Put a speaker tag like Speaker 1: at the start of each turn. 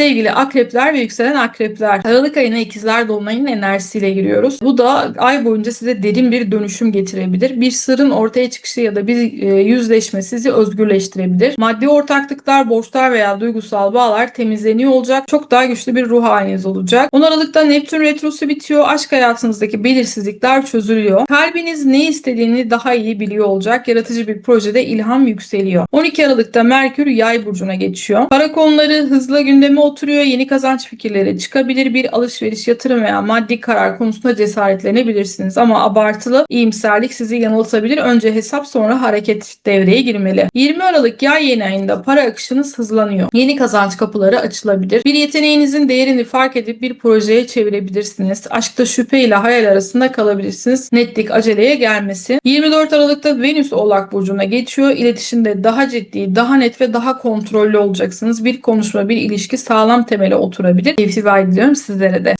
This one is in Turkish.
Speaker 1: Sevgili akrepler ve yükselen akrepler. Aralık ayına ikizler dolunayının enerjisiyle giriyoruz. Bu da ay boyunca size derin bir dönüşüm getirebilir. Bir sırrın ortaya çıkışı ya da bir e, yüzleşme sizi özgürleştirebilir. Maddi ortaklıklar, borçlar veya duygusal bağlar temizleniyor olacak. Çok daha güçlü bir ruh haliniz olacak. 10 Aralık'ta Neptün retrosu bitiyor. Aşk hayatınızdaki belirsizlikler çözülüyor. Kalbiniz ne istediğini daha iyi biliyor olacak. Yaratıcı bir projede ilham yükseliyor. 12 Aralık'ta Merkür yay burcuna geçiyor. Para konuları hızla gündeme oturuyor. Yeni kazanç fikirleri çıkabilir. Bir alışveriş, yatırım veya maddi karar konusunda cesaretlenebilirsiniz. Ama abartılı iyimserlik sizi yanıltabilir. Önce hesap sonra hareket devreye girmeli. 20 Aralık yay yeni ayında para akışınız hızlanıyor. Yeni kazanç kapıları açılabilir. Bir yeteneğinizin değerini fark edip bir projeye çevirebilirsiniz. Aşkta şüphe ile hayal arasında kalabilirsiniz. Netlik aceleye gelmesi. 24 Aralık'ta Venüs Oğlak Burcu'na geçiyor. İletişimde daha ciddi, daha net ve daha kontrollü olacaksınız. Bir konuşma, bir ilişki sağlam temele oturabilir. Keyifli bir ay sizlere de.